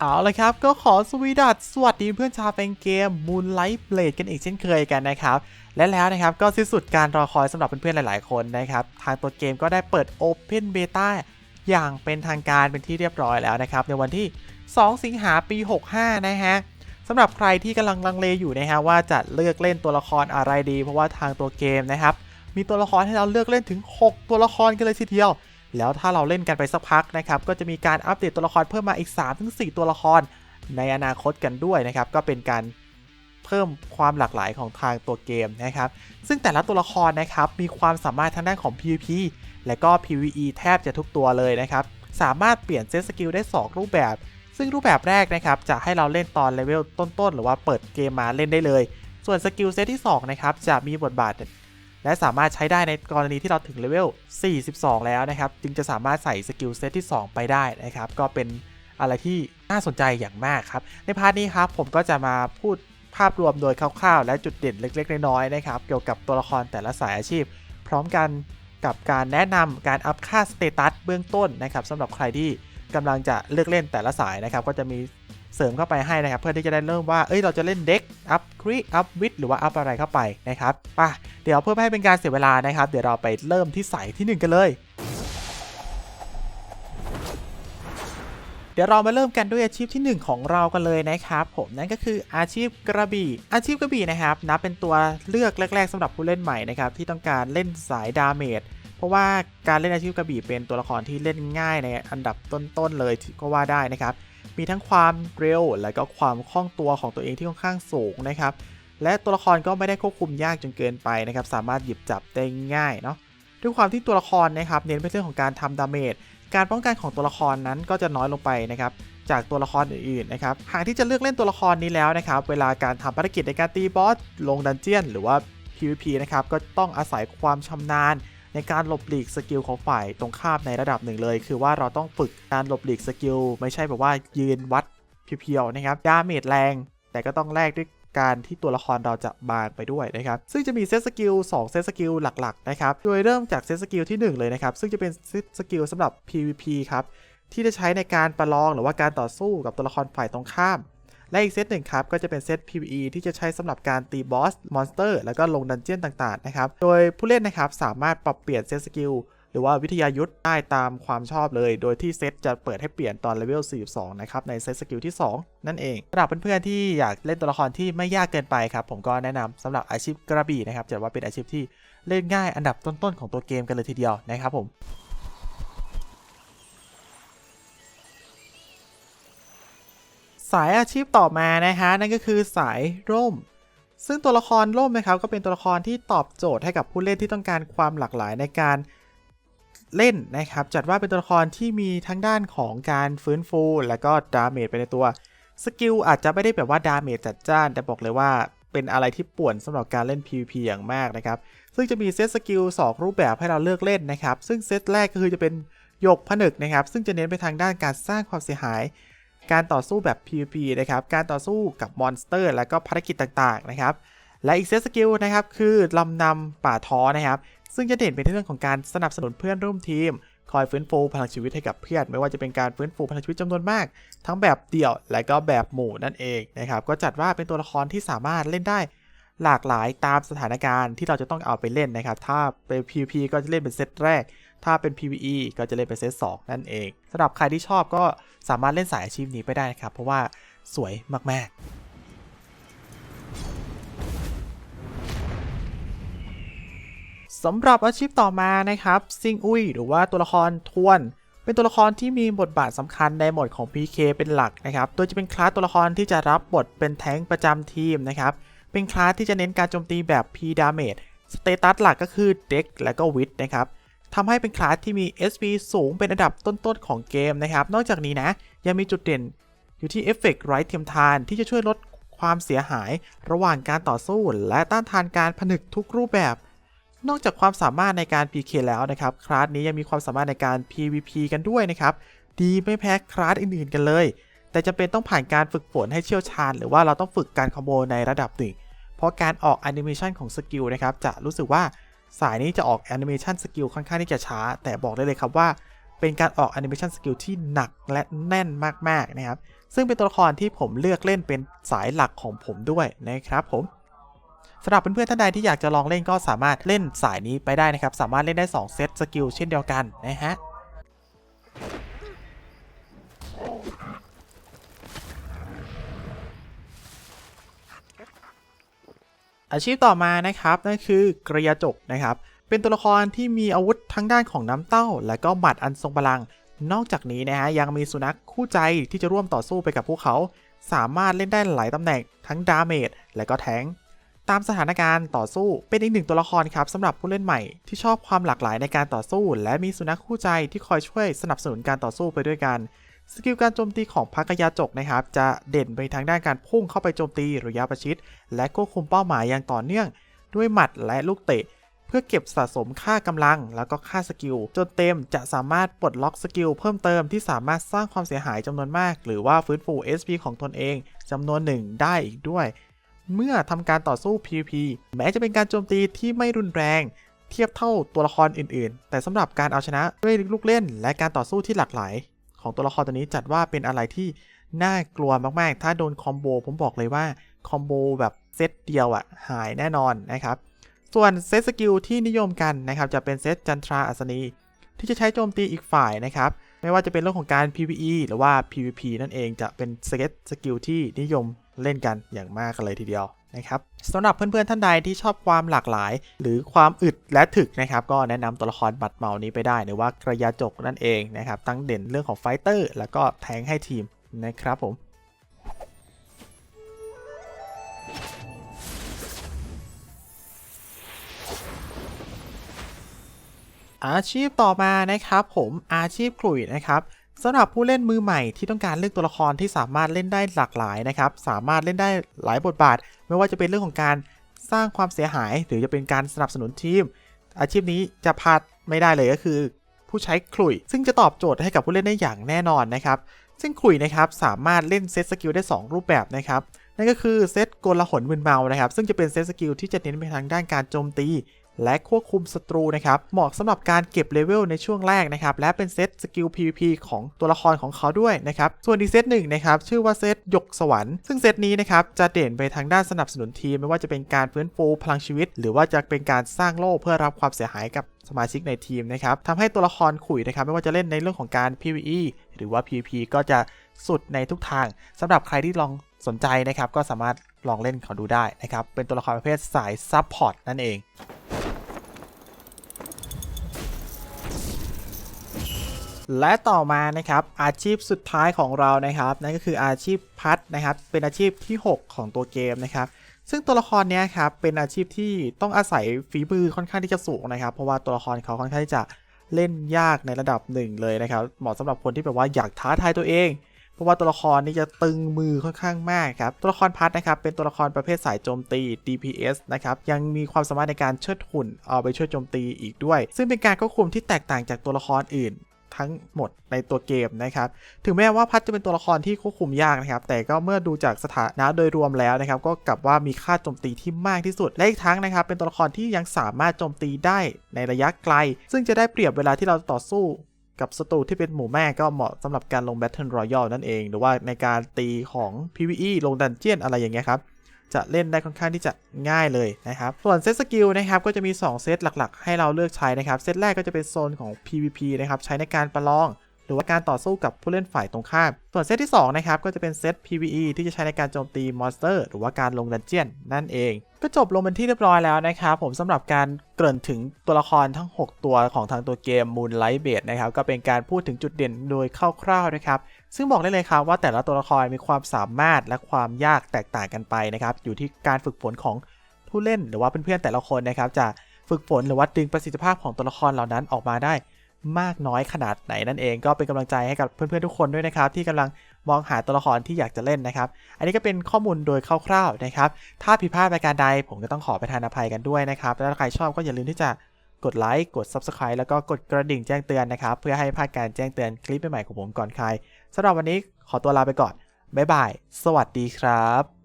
เอาละครับ ก็ขอสวีดัสสวัสดีเพื่อนชาวแฟนเกม Moonlight Blade กันอีกเช่นเคยกันนะครับ และแล้วนะครับ ก็สิ้นสุดการรอคอยสำหรับเพื่อนๆหลายๆคนนะครับ ทางตัวเกมก็ได้เปิด Open Beta อย่างเป็นทางการเป็นที่เรียบร้อยแล้วนะครับ ในวันที่ 2 สิงหาปี 65 นะฮะสำหรับใครที่กำลังลังเลอยู่นะฮะว่าจะเลือกเล่นตัวละครอะไรดี เพราะว่าทางตัวเกมนะครับมีตัวละครให้เราเลือกเล่นถึง 6 ตัวละครกันเลยทีเดียว แล้วถ้าเราเล่นกันไปสักพักนะครับ ก็จะมีการอัปเดตตัวละครเพิ่มมาอีก 3-4 ตัวละครในอนาคตกันด้วยนะครับ ก็เป็นการเพิ่มความหลากหลายของทางตัวเกมนะครับ ซึ่งแต่ละตัวละครนะครับมีความสามารถทางด้านของ PVP และก็ PVE แทบจะทุกตัวเลยนะครับ สามารถเปลี่ยนเซตสกิลได้ 2 รูปแบบ ซึ่งรูปแบบแรกนะครับจะให้เราเล่นตอนเลเวลต้นๆ หรือว่าเปิดเกมมาเล่นได้เลย ส่วนสกิลเซตที่2นะครับจะมีบทบาท และสามารถใช้ได้ในกรณีที่เราถึงเลเวล 42 แล้วนะครับ จึงจะสามารถใส่สกิลเซตที่ 2 ไปได้นะครับ ก็เป็นอะไรที่น่าสนใจอย่างมากครับ ในพาร์ทนี้ครับผมก็จะมาพูดภาพรวมโดยคร่าวๆ และจุดเด่นเล็ก ๆ น้อยๆนะครับ เกี่ยวกับตัวละครแต่ละสายอาชีพ พร้อมกันกับการแนะนำการอัพค่าสเตตัสเบื้องต้นนะครับสำหรับใครที่กำลังจะเลือกเล่นแต่ละสายนะครับ ก็จะมี เสริมเข้าไปให้นะครับ เพื่อที่จะได้เริ่มว่า เอ้ย เราจะเล่นเด็กอัพครีอัพวิทหรือว่าอัพอะไรเข้าไปนะครับป่ะเดี๋ยวเพื่อไม่ให้เป็นการเสียเวลานะครับ เดี๋ยวเราไปเริ่มที่สายทีหนึ่1 กันเลยเดี๋ยวเรามาเริ่มกันด้วยอาชีพที่ 1 ของเรากันเลยนะครับ ผมนั่นก็คืออาชีพกระบี่ อาชีพกระบี่นะครับนับเป็นตัวเลือกแรก ๆสำหรับผู้เล่นใหม่นะครับที่ต้องการเล่นสายดาเมจเพราะว่าการเล่นอาชีพกระบี่เป็นตัวละครที่เล่นง่ายในอันดับต้นๆเลยก็ว่าได้นะครับ มีทั้งความเร็วและก็ความคล่องตัวของตัวเองที่ค่อนข้างสูงนะครับ และตัวละครก็ไม่ได้ควบคุมยากจนเกินไปนะครับ สามารถหยิบจับได้ง่ายเนาะด้วยความที่ตัวละครนะครับเน้นไปเรื่องของการทำดาเมจการป้องกันของตัวละครนั้นก็จะน้อยลงไปนะครับจากตัวละครอื่นๆนะครับหากที่จะเลือกเล่นตัวละครนี้แล้วนะครับ เวลาการทำภารกิจในการตีบอสลงดันเจียน หรือว่า PVP นะครับก็ต้องอาศัยความชำนาญ ในการหลบหลีกสกิลของฝ่ายตรงข้ามในระดับหนึ่งเลย คือว่าเราต้องฝึกการหลบหลีกสกิลไม่ใช่แบบว่ายืนวัดเพียวๆนะครับดาเมจแรง แต่ก็ต้องแลกด้วยการที่ตัวละครเราจะบางไปด้วยนะครับ ซึ่งจะมีเซตสกิล2เซตสกิลหลักๆนะครับ โดยเริ่มจากเซตสกิลที่ 1 เลยนะครับ ซึ่งจะเป็นเซตสกิลสำหรับ PVP ครับ ที่จะใช้ในการประลองหรือว่าการต่อสู้กับตัวละครฝ่ายตรงข้าม และอีกเซตหนึ่งครับก็จะเป็นเซต PVE ที่จะใช้สำหรับการตีบอส มอนสเตอร์ แล้วก็ลงดันเจี้ยนต่างๆนะครับ โดยผู้เล่นนะครับสามารถปรับเปลี่ยนเซตสกิลหรือว่าวิทยายุทธได้ตามความชอบเลย โดยที่เซตจะเปิดให้เปลี่ยนตอนเลเวล 42 นะครับ ในเซตสกิลที่ 2 นั่นเองสำหรับเพื่อนๆที่อยากเล่นตัวละครที่ไม่ยากเกินไปครับ ผมก็แนะนำสำหรับอาชีพกระบี่นะครับจะว่าเป็นอาชีพที่เล่นง่ายอันดับต้นๆของตัวเกมกันเลยทีเดียวนะครับผม สายอาชีพต่อมานะฮะนั่นก็คือสายร่ม ซึ่งตัวละครร่มนะครับก็เป็นตัวละครที่ตอบโจทย์ให้กับผู้เล่นที่ต้องการความหลากหลายในการเล่นนะครับ จัดว่าเป็นตัวละครที่มีทั้งด้านของการฟื้นฟู และก็ดาเมจไปในตัวสกิลอาจจะไม่ได้แบบว่าดาเมจจัดจ้าน แต่บอกเลยว่าเป็นอะไรที่ป่วนสำหรับการเล่น PVP อย่างมากนะครับ ซึ่งจะมีเซตสกิล2รูปแบบให้เราเลือกเล่นนะครับ ซึ่งเซตแรกก็คือจะเป็นหยกผนึกนะครับ ซึ่งจะเน้นไปทางด้านการสร้างความเสียหาย การต่อสู้แบบ PVP นะครับ การต่อสู้กับมอนสเตอร์ และก็ภารกิจต่างๆนะครับ และอีกเซตสกิลนะครับคือลำนำป่าท้อนะครับ ซึ่งจะเด่นไปในเรื่องของการสนับสนุนเพื่อนร่วมทีม คอยฟื้นฟูพลังชีวิตให้กับเพื่อน ไม่ว่าจะเป็นการฟื้นฟูพลังชีวิตจำนวนมาก ทั้งแบบเดี่ยวและก็แบบหมู่นั่นเองนะครับ ก็จัดว่าเป็นตัวละครที่สามารถเล่นได้หลากหลายตามสถานการณ์ที่เราจะต้องเอาไปเล่นนะครับ ถ้าเป็น PVP ก็จะเล่นเป็นเซตแรก ถ้าเป็น PVE ก็จะเล่นเป็นเซต2นั่นเองสำหรับใครที่ชอบก็สามารถเล่นสายอาชีพนี้ไปได้นะครับ เพราะว่าสวยมาก ๆสำหรับอาชีพต่อมานะครับซิงอุยหรือว่าตัวละครทวน เป็นตัวละครที่มีบทบาทสำคัญในหมดของ PK เป็นหลักนะครับโดยจะเป็นคลาสตัวละครที่จะรับบทเป็นแทงประจำทีมนะครับเป็นคลาสที่จะเน้นการโจมตีแบบ P damage สเตตัสหลักก็คือเด็กและก็วิทนะครับ ทำให้เป็นคลาสที่มี SP สูงเป็นอันดับต้นๆของเกมนะครับ นอกจากนี้นะยังมีจุดเด่นอยู่ที่เอฟเฟกต์ไรท์เทียมทานที่จะช่วยลดความเสียหายระหว่างการต่อสู้ และต้านทานการผนึกทุกรูปแบบ นอกจากความสามารถในการ PK แล้วนะครับ คลาสนี้ยังมีความสามารถในการ PVP กันด้วยนะครับ ดีไม่แพ้คลาสอื่นๆกันเลย แต่จำเป็นต้องผ่านการฝึกฝนให้เชี่ยวชาญ หรือว่าเราต้องฝึกการคอมโบในระดับหนึ่งเพราะการออกแอนิเมชันของสกิลนะครับจะรู้สึกว่า สายนี้จะออกแอนิเมชันสกิลค่อนข้างที่จะช้า แต่บอกได้เลยครับว่า เป็นการออกแอนิเมชันสกิลที่หนักและแน่นมากๆนะครับ ซึ่งเป็นตัวละครที่ผมเลือกเล่นเป็นสายหลักของผมด้วยนะครับผมสำหรับเพื่อนๆท่านใดที่อยากจะลองเล่นก็สามารถเล่นสายนี้ไปได้นะครับ สามารถเล่นได้ 2 เซตสกิลเช่นเดียวกันนะฮะ อาชีพต่อมานะครับนั่นคือกระยาจกนะครับ เป็นตัวละครที่มีอาวุธทั้งด้านของน้ำเต้า และก็หมัดอันทรงพลัง นอกจากนี้นะฮะยังมีสุนัขคู่ใจที่จะร่วมต่อสู้ไปกับพวกเขา สามารถเล่นได้หลายตำแหน่งทั้งดาเมจและก็แทงตามสถานการณ์ต่อสู้เป็นอีกหนึ่งตัวละครครับสำหรับผู้เล่นใหม่ที่ชอบความหลากหลายในการต่อสู้ และมีสุนัขคู่ใจที่คอยช่วยสนับสนุนการต่อสู้ไปด้วยกัน สกิลการโจมตีของพักยาจกนะครับ จะเด่นไปทางด้านการพุ่งเข้าไปโจมตีระยะประชิด และควบคุมเป้าหมายอย่างต่อเนื่อง ด้วยหมัดและลูกเตะ เพื่อเก็บสะสมค่ากำลัง แล้วก็ค่าสกิล จนเต็มจะสามารถปลดล็อกสกิลเพิ่มเติมที่สามารถสร้างความเสียหายจำนวนมาก หรือว่าฟื้นฟู SP ของตนเองจำนวนหนึ่งได้อีกด้วย เมื่อทำการต่อสู้ PVP แม้จะเป็นการโจมตีที่ไม่รุนแรงเทียบเท่าตัวละครอื่น ๆ แต่สำหรับการเอาชนะด้วยลูกเล่น และการต่อสู้ที่หลากหลาย ของตัวละครตัวนี้จัดว่าเป็นอะไรที่น่ากลัวมากๆ ถ้าโดนคอมโบผมบอกเลยว่าคอมโบแบบเซตเดียวอะหายแน่นอนนะครับ ส่วนเซตสกิลที่นิยมกันนะครับจะเป็นเซตจันทราอัศนี ที่จะใช้โจมตีอีกฝ่ายนะครับ ไม่ว่าจะเป็นเรื่องของการ PVE หรือว่า PVP นั่นเองจะเป็นเซตสกิลที่นิยมเล่นกันอย่างมากกันเลยทีเดียว นะครับสำหรับเพื่อนๆท่านใดที่ชอบความหลากหลาย หรือความอึดและถึกนะครับก็แนะนำตัวละครบัตรเมานี้ไปได้ หรือว่ากระยาจกนั่นเองนะครับตั้งเด่นเรื่องของไฟเตอร์แล้วก็แทงให้ทีมนะครับผมอาชีพต่อมานะครับผมอาชีพขลุ่ยนะครับ สำหรับผู้เล่นมือใหม่ที่ต้องการเลือกตัวละครที่สามารถเล่นได้หลากหลายนะครับ สามารถเล่นได้หลายบทบาท ไม่ว่าจะเป็นเรื่องของการสร้างความเสียหาย หรือจะเป็นการสนับสนุนทีม อาชีพนี้จะพลาดไม่ได้เลยก็คือ ผู้ใช้ขลุ่ย ซึ่งจะตอบโจทย์ให้กับผู้เล่นได้อย่างแน่นอนนะครับ ซึ่งขลุ่ยนะครับสามารถเล่นเซตสกิลได้ 2 รูปแบบนะครับนั่นก็คือเซตกลหนมึนเมานะครับซึ่งจะเป็นเซตสกิลที่จะเน้นไปทางด้านการโจมตี และควบคุมศัตรูนะครับ เหมาะสำหรับการเก็บเลเวลในช่วงแรกนะครับ และเป็นเซตสกิล PVP ของตัวละครของเขาด้วยนะครับ ส่วนอีกเซตหนึ่งนะครับ ชื่อว่าเซตหยกสวรรค์ ซึ่งเซตนี้นะครับ จะเด่นไปทางด้านสนับสนุนทีม ไม่ว่าจะเป็นการฟื้นฟูพลังชีวิต หรือว่าจะเป็นการสร้างโล่เพื่อรับความเสียหายกับสมาชิกในทีมนะครับทำให้ตัวละครขุยนะครับ ไม่ว่าจะเล่นในเรื่องของการ PVE หรือว่า PVP ก็จะสุดในทุกทางสำหรับใครที่ลองสนใจนะครับ ก็สามารถลองเล่นเขาดูได้นะครับ เป็นตัวละครประเภทสายซับพอร์ตนั่นเอง และต่อมานะครับอาชีพสุดท้ายของเรานะครับ นั่นก็คืออาชีพพัดนะครับ เป็นอาชีพที่ 6 ของตัวเกมนะครับ ซึ่งตัวละครเนี้ยครับเป็นอาชีพที่ต้องอาศัยฝีมือค่อนข้างที่จะสูงนะครับ เพราะว่าตัวละครเขาค่อนข้างที่จะเล่นยากในระดับหนึ่งเลยนะครับ เหมาะสำหรับคนที่แบบว่าอยากท้าทายตัวเอง เพราะว่าตัวละครนี้จะตึงมือค่อนข้างมากครับ ตัวละครพัดนะครับเป็นตัวละครประเภทสายโจมตี DPS นะครับ ยังมีความสามารถในการเชิดหุ่นเอาไปช่วยโจมตีอีกด้วย ซึ่งเป็นการควบคุมที่แตกต่างจากตัวละครอื่น ทั้งหมดในตัวเกมนะครับ ถึงแม้ว่าพัดจะเป็นตัวละครที่ควบคุมยากนะครับ แต่ก็เมื่อดูจากสถานะโดยรวมแล้วนะครับ ก็กลับว่ามีค่าโจมตีที่มากที่สุด และอีกทั้งนะครับ เป็นตัวละครที่ยังสามารถโจมตีได้ในระยะไกล ซึ่งจะได้เปรียบเวลาที่เราต่อสู้กับศัตรูที่เป็นหมู่แม่ก็เหมาะสำหรับการลง Battle Royale นั่นเอง หรือว่าในการตีของ PVE ลงดันเจียนอะไรอย่างเงี้ยครับ จะเล่นได้ค่อนข้างที่จะง่ายเลยนะครับ ส่วนเซตสกิลนะครับก็จะมี 2 เซตหลักๆ ให้เราเลือกใช้นะครับ เซตแรกก็จะเป็นโซนของ PVP นะครับใช้ในการประลอง หรือว่าการต่อสู้กับผู้เล่นฝ่ายตรงข้าม ส่วนเซตที่2นะครับก็จะเป็นเซต PVE ที่จะใช้ในการโจมตีมอนสเตอร์หรือว่าการลงดันเจียนนั่นเอง ก็จบลงเป็นที่เรียบร้อยแล้วนะครับผมสำหรับการเกริ่นถึงตัวละครทั้ง 6 ตัวของทางตัวเกม Moonlight b a s e นะครับก็เป็นการพูดถึงจุดเด่นโดยคร่าวๆนะครับซึ่งบอกได้เลยครับว่าแต่ละตัวละครมีความสามารถและความยากแตกต่างกันไปนะครับอยู่ที่การฝึกฝนของผู้เล่นหรือว่าเพื่อนๆแต่ละคนนะครับจะฝึกฝนหรือว่าดึงประสิทธิภาพของตัวละครเหล่านั้นออกมาได้ มากน้อยขนาดไหนนั่นเอง ก็เป็นกำลังใจให้กับเพื่อนๆทุกคนด้วยนะครับที่กำลังมองหาตัวละครที่อยากจะเล่นนะครับ อันนี้ก็เป็นข้อมูลโดยคร่าวๆนะครับ ถ้าผิดพลาดประการใดผมก็ต้องขอประทานอภัยกันด้วยนะครับ แล้วใครชอบก็อย่าลืมที่จะกดไลค์ กด Subscribe แล้วก็กดกระดิ่งแจ้งเตือนนะครับ เพื่อให้พลาดการแจ้งเตือนคลิปใหม่ๆของผมก่อนใครสำหรับวันนี้ขอตัวลาไปก่อน บ๊ายบาย สวัสดีครับ